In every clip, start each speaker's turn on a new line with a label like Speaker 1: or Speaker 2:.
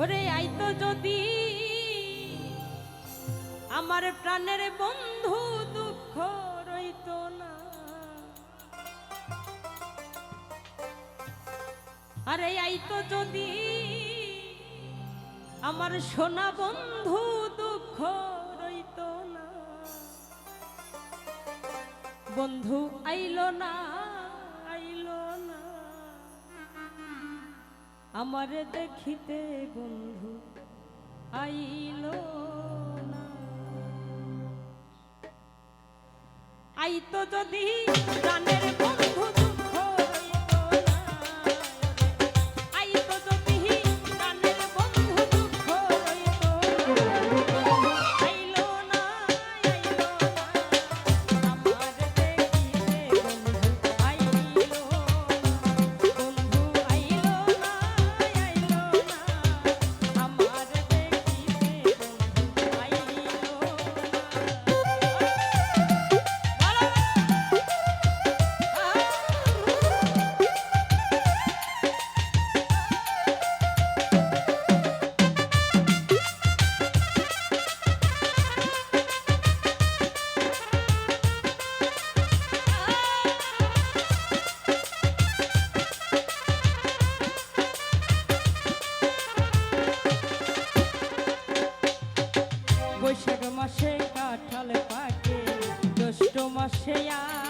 Speaker 1: ওরে আইতো যদি আমার প্রাণের বন্ধু দুঃখ রইত না। আরে আইতো যদি আমার সোনা বন্ধু দুঃখ রইত না। বন্ধু আইল না। আমার দেখিতে বন্ধু আইল আই তো যদি গানের বন্ধু 缺牙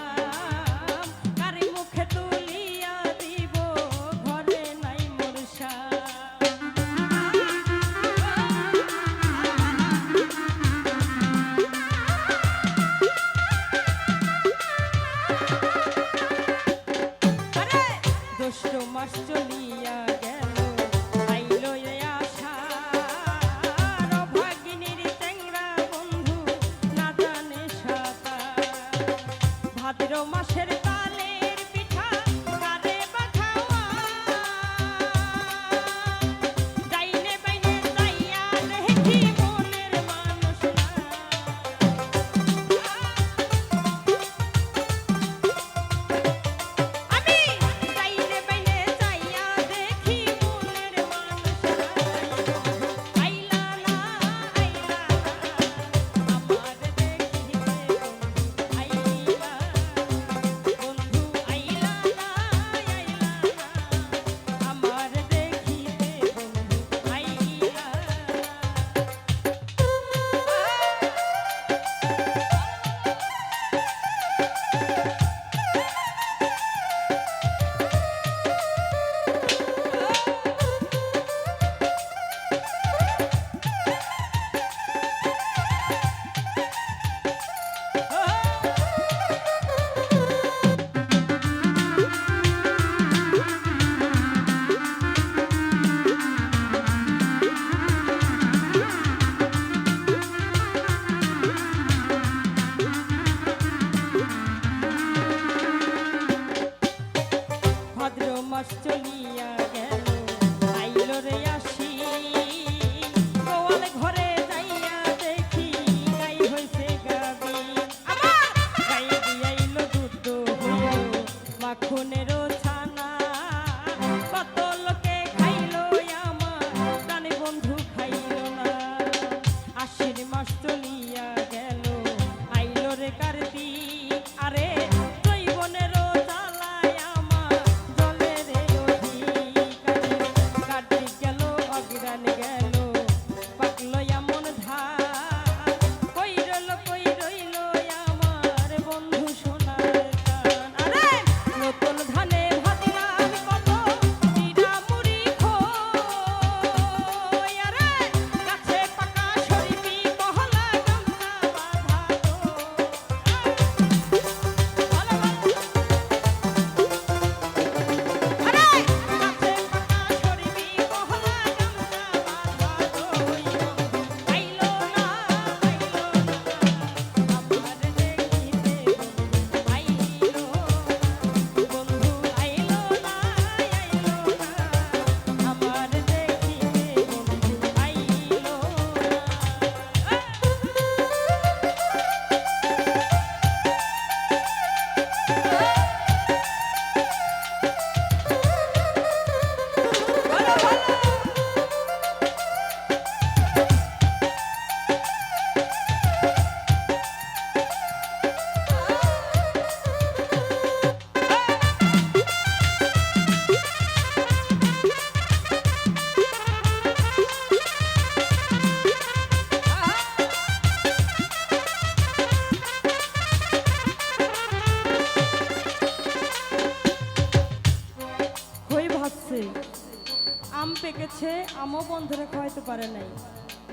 Speaker 1: পেকেছে আমও বন্ধুরে খাওয়াইতে পারে নাই।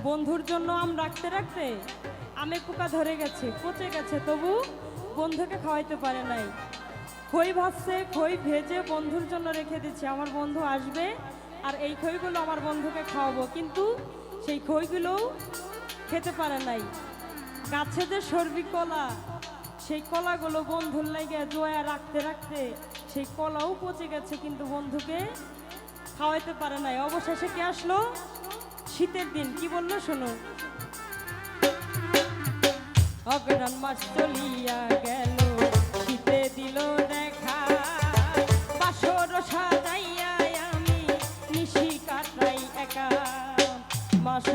Speaker 1: বন্ধুর জন্য আম রাখতে রাখতে আমে পোকা ধরে গেছে, পচে গেছে, তবু বন্ধুকে খাওয়াইতে পারে নাই। খই ভাজছে, খই ভেজে বন্ধুর জন্য রেখে দিচ্ছে, আমার বন্ধু আসবে আর এই খইগুলো আমার বন্ধুকে খাওয়াবো, কিন্তু সেই খইগুলোও খেতে পারে নাই। গাছে যে সর্বি কলা, সেই কলাগুলো বন্ধুর লাগে জোয়া রাখতে রাখতে সেই কলাও পচে গেছে, কিন্তু বন্ধুকে খাওয়াইতে পারে নাই। অবশেষে কে আসলো? শীতের দিন, কি বলল শোনো? অগ্রাণ মাস চলিয়া গেল, শীতে দিল দেখা। বাসর সাজাইয়া আমি নিশি কাটাই একা। মাস